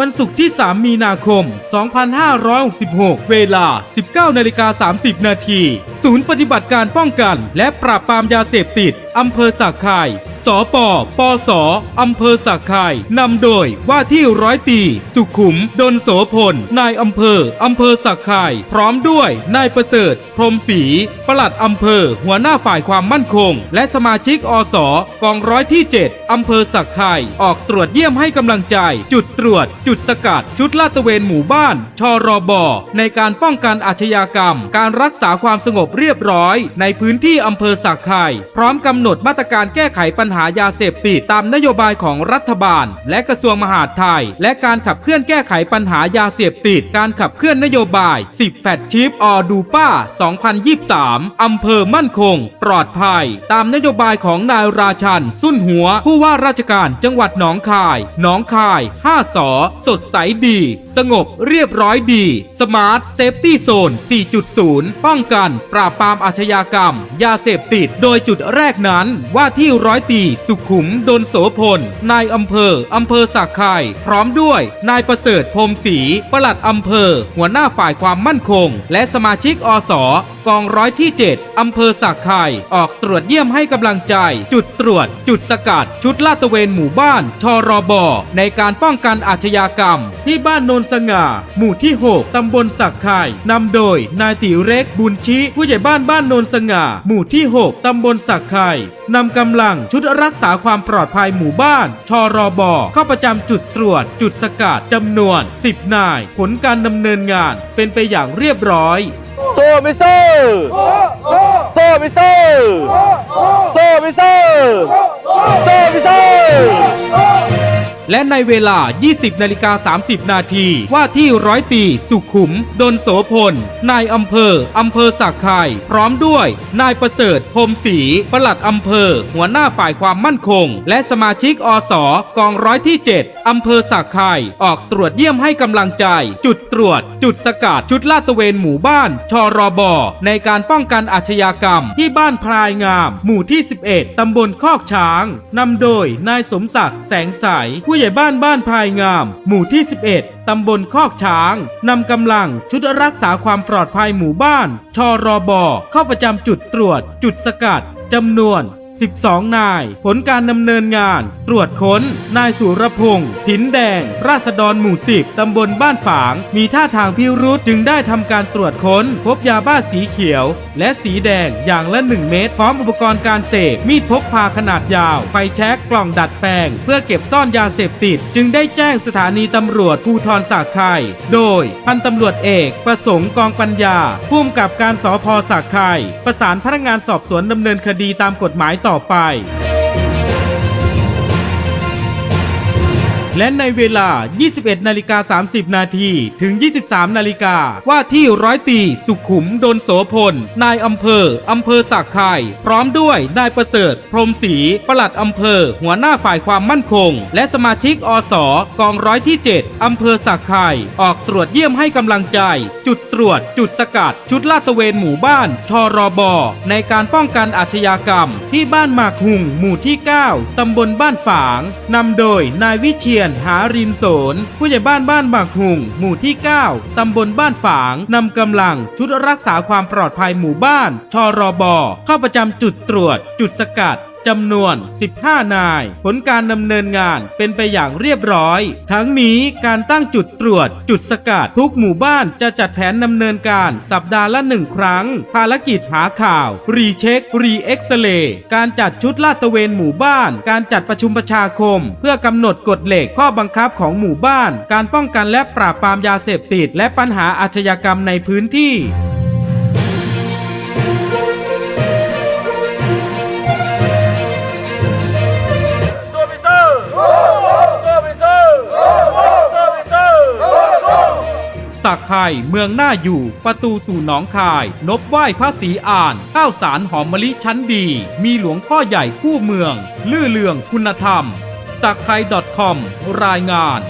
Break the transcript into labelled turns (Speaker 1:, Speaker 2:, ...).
Speaker 1: วันศุกร์ที่ 3 มีนาคม 2566 เวลา 19นาฬิกา30 นาทีศูนย์ปฏิบัติการป้องกัน และปราบปรามยาเสพติดอำเภอสักไข่สปปสอำเภอสักไข่นำโดยว่าที่ร้อยตี สุขุม ดนโสพล นายอำเภออำเภอสักไข่พร้อมด้วยนายประเสริฐ พรหมศรีปลัดอำเภอ หัวหน้าฝ่ายความมั่นคง และสมาชิกอสกองร้อยที่ 7อำเภอสักไข่ออกตรวจเยี่ยมให้กำลังใจ จุดตรวจ จุดสกัด ชุดลาดตระเวนหมู่บ้าน ชรบ ในการป้องกันอาชญากรรม การรักษาความสงบเรียบร้อย ในพื้นที่อำเภอสักไข่พร้อมกำหนดมาตรการแก้ไขปัญหายาเสพติดตามนโยบายของรัฐบาล และกระทรวงมหาดไทย และการขับเคลื่อนแก้ไขปัญหายาเสพติด การขับเคลื่อนนโยบาย 10 แฟตชิปออดูป้า 2023 อำเภอมั่นคง ปลอดภัย ตามนโยบายของนายราชัน สุนหัวผู้ว่าราชการจังหวัดหนองคายหนองคาย 5 สอ สดใสดี สงบเรียบร้อยดี สมาร์ทเซฟตี้โซน 4.0 ป้องกัน ปราบปรามอาชญากรรม ยาเสพติด โดยจุดแรกนั้นว่าที่ร้อยตีสุขุมดนโสพล นายอำเภออำเภอสักไข่พร้อมด้วย นายประเสริฐพรมศรีปลัดอำเภอ หัวหน้าฝ่ายความมั่นคง และสมาชิกอส กองร้อยที่ 7 อำเภอสักไข่ออกตรวจเยี่ยมให้กำลังใจ จุดตรวจ จุดสกัด ชุดลาดตระเวนหมู่บ้าน ชรบ ในการป้องกันอาชญากรรม ที่บ้านโนนสง่า หมู่ที่ 6 ตำบลสักไข่นำโดย นายติเร็กบุญชิผู้ใหญ่บ้านบ้านโนนสง่า หมู่ที่ 6 ตำบลสักไข่นำกำลังชุดรักษาความปลอดภัยหมู่บ้าน ชรบ เข้าประจำจุดตรวจ จุดสกัดจำนวน 10 นาย ผลการดำเนินงานเป็นไปอย่างเรียบร้อย
Speaker 2: โซ่ไม่โซ่โซ่ไม่โซ่โซ่ไม่โซ่โซ่ไม่โซ่
Speaker 1: และในเวลา 20 นาฬิกา 30 นาที ว่าที่ร้อยตีสุขุม ดนโสพล นายอำเภอ อำเภอสักไข่พร้อมด้วย นายประเสริฐพรมศรีปลัดอำเภอ หัวหน้าฝ่ายความมั่นคง และสมาชิกอสกองร้อยที่ 7 อำเภอสักไข่ออกตรวจเยี่ยมให้กำลังใจ จุดตรวจ จุดสกัด ชุดลาดตระเวนหมู่บ้าน ชรบ ในการป้องกันอาชญากรรม ที่บ้านพรายงาม หมู่ที่ 11 ตำบลคอกช้างนำโดยนายสมศักดิ์แสงใสผู้ใหญ่บ้านบ้านพายงาม หมู่ที่ 11 ตำบลคอกช้าง นำกำลังชุดรักษาความปลอดภัยหมู่บ้าน ชรบ เข้าประจำจุดตรวจ จุดสกัดจำนวน 12 นาย ผลการดำเนินงาน ตรวจค้น นายสุรพงษ์หินแดง ราษฎรหมู่สิบตำบลบ้านฝาง มีท่าทางพิรุษจึงได้ทำการตรวจค้น พบยาบ้าสีเขียว และสีแดงอย่างละ 1 เม็ดพร้อมอุปกรณ์การเสพมีดพกพาขนาดยาว ไฟแช็กกล่องดัดแปลง เพื่อเก็บซ่อนยาเสพติด จึงได้แจ้งสถานีตำรวจภูทรสาไข่โดยพันตำรวจเอกประสงค์กองปัญญาผู้กำกับการสพสาไข่ประสานพนักงานสอบสวนดำเนินคดีตามกฎหมายต่อไป และในเวลา 21 นาฬิกา 30 นาทีถึง 23 นาฬิกา ว่าที่ร้อยตีสุขุม โดนโสพล นายอำเภอ อำเภอสักไข่พร้อมด้วยนายประเสริฐ พรมศรีปลัดอำเภอ หัวหน้าฝ่ายความมั่นคง และสมาชิกอสกองร้อยที่ 7 อำเภอสักไข่ออกตรวจเยี่ยมให้กำลังใจ จุดตรวจ จุดสกัด ชุดลาดตระเวนหมู่บ้านชรบในการป้องกันอาชญากรรม ที่บ้านหมากหุงหมู่ที่ 9 ตำบลบ้านฝางนำโดยนายวิเชียนหารินโสน ผู้ใหญ่บ้านบ้านบากหุงหมู่ที่ 9 ตำบลบ้านฝางนำกำลังชุดรักษาความปลอดภัยหมู่บ้าน ชรบเข้าประจำจุดตรวจ จุดสกัด จำนวน 15 นาย ผลการดำเนินงานเป็นไปอย่างเรียบร้อย ทั้งนี้การตั้งจุดตรวจ จุดสกัดทุกหมู่บ้านจะจัดแผนดำเนินการสัปดาห์ละหนึ่งครั้ง ภารกิจหาข่าว รีเช็ค รีเอ็กซเรย์การจัดชุดลาดตระเวนหมู่บ้าน การจัดประชุมประชาคม เพื่อกำหนดกฎเหล็กข้อบังคับของหมู่บ้าน การป้องกันและปราบปรามยาเสพติด และปัญหาอาชญากรรมในพื้นที่ ศักไทย เมืองหน้าอยู่ ประตูสู่หนองคาย นบไหว้พระศรีอ่าน ข้าวสารหอมมะลิชั้นดี มีหลวงพ่อใหญ่คู่เมือง ลื่อเลืองคุณธรรมสักไทย .com รายงาน